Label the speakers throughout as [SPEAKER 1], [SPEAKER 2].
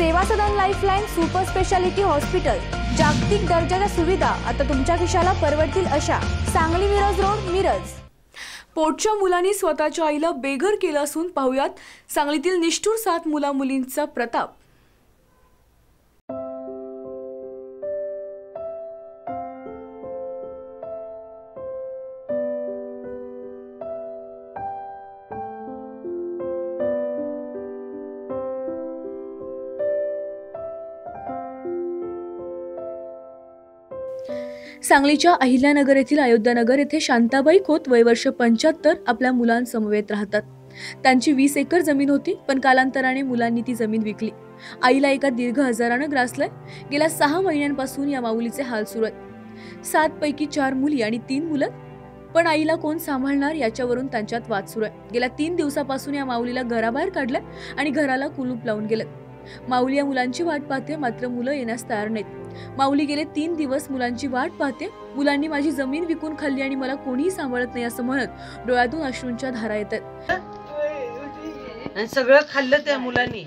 [SPEAKER 1] Seva Sadan lifeline super speciality hospital जागतिक दर्जाच्या सुविधा आता तुमच्या खिशाला परवडतील अशा. सांगली मिरज रोड मिरज. पोटच्या मुलांनी स्वतःच्या आईला बेघर केलं असून पाहुयात सांगलीतील निष्ठूर सात मुला मुलींचा प्रताप. सांगलीच्या अहिल्यानगर येथील अयोध्यानगर येथे शांताबाई खोत वयवर्ष पंच्याहत्तर आपल्या मुलांसमवेत राहतात. त्यांची वीस एकर जमीन होती पण कालांतराने मुलांनी ती जमीन विकली. आईला एका दीर्घ आजारानं ग्रासलंय. गेल्या सहा महिन्यांपासून या माऊलीचे हाल सुरू आहेत. सात पैकी चार मुली आणि तीन मुलं. पण आईला कोण सांभाळणार याच्यावरून त्यांच्यात वाद सुरू आहे. गेल्या तीन दिवसापासून या माऊलीला घराबाहेर काढलंय आणि घराला कुलूप लावून गेलं माऊली या मुलांची वाट पाहते मात्र मुलं येण्यास तयार नाहीत. माऊली गेले तीन दिवस मुलांची वाट पाहते. मुलांनी माझी जमीन विकून खाल्ली आणि मला कोणीही सांभाळत नाही असं म्हणत डोळ्यातून अश्रूंच्या धारा येत
[SPEAKER 2] आणि सगळं खाल्लं त्या मुलांनी.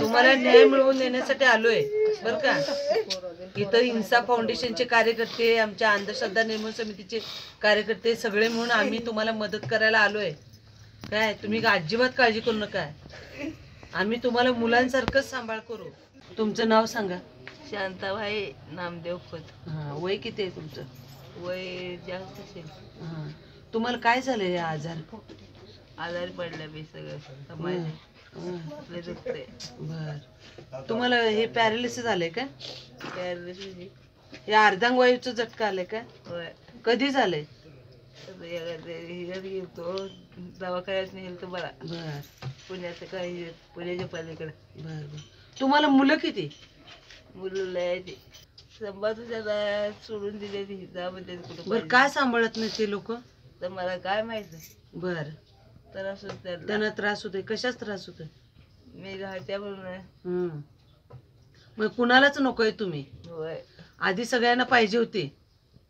[SPEAKER 2] तुम्हाला न्याय मिळवून देण्यासाठी आलोय. बर का? इथं हिंसा फाउंडेशनचे कार्यकर्ते आमच्या अंधश्रद्धा निर्मूलन समितीचे कार्यकर्ते सगळे म्हणून आम्ही तुम्हाला मदत करायला आलोय. काय तुम्ही अजिबात काळजी करू नका? आम्ही तुम्हाला मुलांसारखंच सांभाळ करू. तुमचं नाव सांगा.
[SPEAKER 3] शांताबाई नामदेव खोत.
[SPEAKER 2] हा वय किती आहे तुमचं?
[SPEAKER 3] वय जास्त असेल.
[SPEAKER 2] हा. तुम्हाला काय झालं हे आजार?
[SPEAKER 3] आजारी पडल्या मी सगळं. लय दुखतंय
[SPEAKER 2] बर. तुम्हाला हे पॅरालिसिस झालंय का?
[SPEAKER 3] पॅरालिसिस.
[SPEAKER 2] हे अर्धांगवायूचं झटका आलंय का?
[SPEAKER 3] होय.
[SPEAKER 2] कधी झालंय?
[SPEAKER 3] ह्याच्यात गेलतो दवाखान्यात नेलं तर मला
[SPEAKER 2] बर
[SPEAKER 3] पुण्याचं काही पुण्याच्या पलीकडे
[SPEAKER 2] बर बर तुम्हाला मुलं किती?
[SPEAKER 3] मुलं लय ते संभाजीच्या सोडून दिले ती जा म्हणजे कुठं
[SPEAKER 2] बर काय सांभाळत नाही ते लोक?
[SPEAKER 3] तर मला काय माहीत
[SPEAKER 2] बर.
[SPEAKER 3] तर असं त्यांना
[SPEAKER 2] त्यांना त्रास होतोय. कशाच त्रास होतोय?
[SPEAKER 3] मी घालत्या म्हणून
[SPEAKER 2] हम्म. मग कुणालाच नकोय तुम्ही?
[SPEAKER 3] होय.
[SPEAKER 2] आधी सगळ्यांना पाहिजे होती.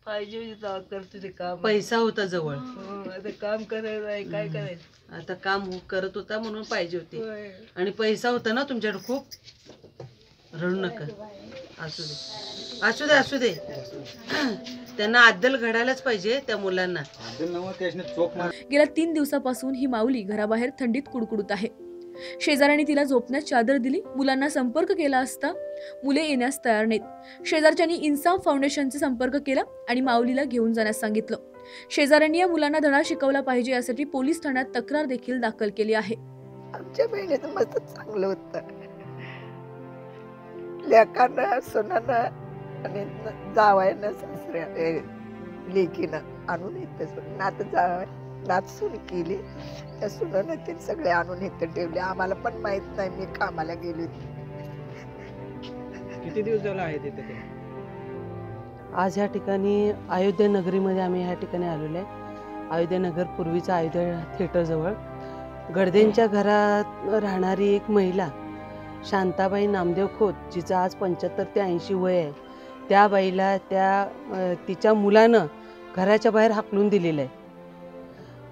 [SPEAKER 3] पाहिजे होती तेव्हा करते ते काम.
[SPEAKER 2] पैसा होता जवळ.
[SPEAKER 3] हं, आता काम करायचं आहे काय करायचं?
[SPEAKER 2] आता काम हो- करत होता म्हणून पाहिजे होती.
[SPEAKER 3] होय.
[SPEAKER 2] आणि पैसा होता ना तुमच्याकडे खूप? रडू नका. असू दे. असू दे असू दे. त्यांना अद्दल घडायलाच पाहिजे त्या मुलांना.
[SPEAKER 1] गेल्या तीन दिवसापासून ही माऊली घराबाहेर थंडीत कुडकुडत आहे. शेजाऱ्यांनी तिला झोपण्यास चादर दिली मुलांना संपर्क केला असता मुले येण्यास तयार नाहीत. शेजारच्यांनी इन्साफ फाउंडेशनचा संपर्क केला आणि माऊलीला घेऊन जाण्यास सांगितलं. शेजाऱ्यांनी या मुलांना धडा शिकवला पाहिजे यासाठी पोलीस ठाण्यात तक्रार देखील दाखल केली आहे.
[SPEAKER 4] आमच्या बहिणीचं मस्त चांगलं होतं. लेकांना सुनानं आणि न- जावयानं सासऱ्या लेकीनं आणून येते सुन नात नात सून केली त्या सुनानं ते सगळे आणून इथं ठेवले. आम्हाला पण माहीत नाही मी कामाला गेली. होती
[SPEAKER 5] किती दिवस झाला आहे तिथे ते?
[SPEAKER 2] आज ह्या ठिकाणी अयोध्या नगरीमध्ये आम्ही ह्या ठिकाणी आलेलो आहे. अयोध्या नगर पूर्वीचा अयोध्या थिएटरजवळ गडदेंच्या घरात राहणारी एक महिला शांताबाई नामदेव खोत जिचं आज पंच्याहत्तर ते ऐंशी वय आहे. त्या बाईला त्या अ, तिच्या मुलानं घराच्या बाहेर हाकलून दिलेलं आहे.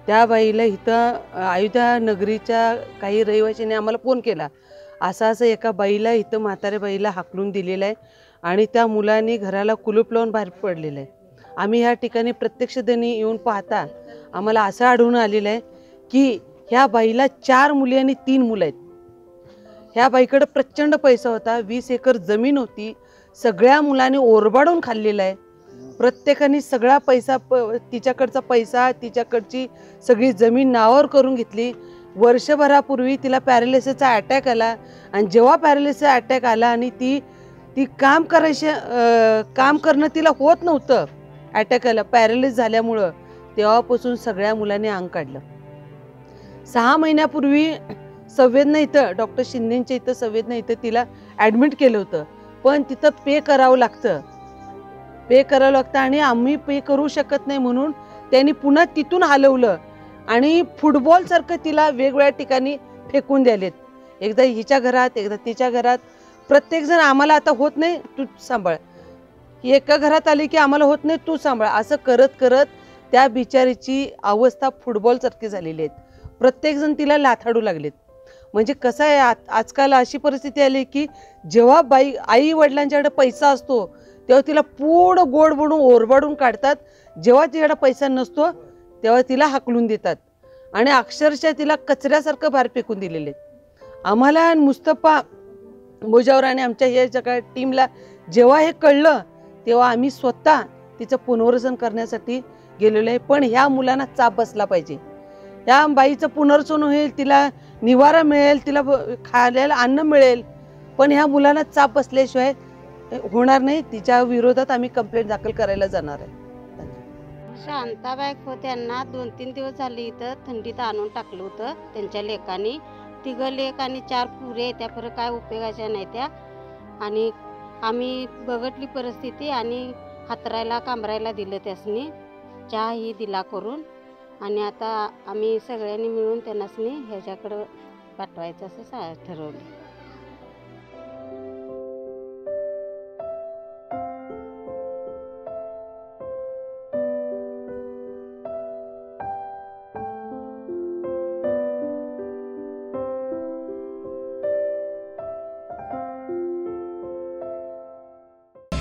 [SPEAKER 2] त्या बाईला इथं अयोध्या नगरीच्या काही रहिवाशांनी आम्हाला फोन केला. असं असं एका बाईला इथं म्हाताऱ्या बाईला हाकलून दिलेलं आहे आणि त्या मुलांनी घराला कुलूप लावून बाहेर पडलेलं आहे. आम्ही ह्या ठिकाणी प्रत्यक्षतेने येऊन पाहता आम्हाला असं आढळून आलेलं आहे की ह्या बाईला चार मुली आणि तीन मुलं आहेत. ह्या बाईकडं प्रचंड पैसा होता वीस एकर जमीन होती सगळ्या मुलांनी ओरबाडून खाल्लेला आहे. प्रत्येकाने सगळा पैसा प तिच्याकडचा पैसा तिच्याकडची सगळी जमीन नावावर करून घेतली. वर्षभरापूर्वी तिला पॅरालिसिसचा अटॅक आला आणि जेव्हा पॅरालिसिसचा अटॅक आला आणि ती ती काम करायचे काम करणं तिला होत नव्हतं. अटॅक आला पॅरालिस झाल्यामुळं तेव्हापासून सगळ्या मुलांनी अंग काढलं. सहा महिन्यापूर्वी संवेदना इथं डॉक्टर शिंदेंच्या इथं संवेदना इथं तिला ॲडमिट केलं होतं. पण तिथं पे करावं लागतं. पे करावं लागतं आणि आम्ही पे करू शकत नाही म्हणून त्यांनी पुन्हा तिथून हलवलं. आणि फुटबॉलसारखं तिला वेगवेगळ्या ठिकाणी फेकून द्यालेत. एकदा हिच्या घरात एकदा तिच्या घरात. प्रत्येकजण आम्हाला आता होत नाही तू सांभाळ. ही एका घरात आली की आम्हाला होत नाही तू सांभाळ. असं करत करत त्या बिचारीची अवस्था फुटबॉलसारखी झालेली आहेत प्रत्येकजण तिला लाथाडू लागलेत. म्हणजे कसं आहे आजकाल अशी परिस्थिती आली की जेव्हा बाई आई वडिलांच्याकडे पैसा असतो तेव्हा तिला पूर्ण गोड बनवून ओरबाडून काढतात. जेव्हा तिकडे पैसा नसतो तेव्हा तिला हाकलून देतात. आणि अक्षरशः तिला कचऱ्यासारखं बाहेर फेकून दिलेले आम्हाला आणि मुस्तफा मोजावर आणि आमच्या या सगळ्या टीमला जेव्हा हे कळलं तेव्हा आम्ही स्वतः तिचं पुनर्वसन करण्यासाठी गेलेलो आहे. पण ह्या मुलांना चाप बसला पाहिजे. ह्या बाईचं पुनर्वसन होईल तिला निवारा मिळेल तिला ब- खायला अन्न मिळेल. पण ह्या मुलांना चाप बसल्याशिवाय होणार नाही. तिच्या विरोधात आम्ही कंप्लेंट दाखल करायला जाणार आहे.
[SPEAKER 5] शांताबाई खोत यांना दोन तीन दिवस झाले इथं थंडीत आणून टाकलं होतं त्यांच्या लेकानी. तिघं लेक आणि चार पुरे त्या परत काय उपयोगाच्या नाही त्या. आणि आम्ही बघटली परिस्थिती आणि हातरायला कांबरायला दिलं त्यासनी. चहा ही दिला करून. आणि आता आम्ही सगळ्यांनी मिळून त्यांनासनी ह्याच्याकडं पाठवायचं असं सा ठरवलं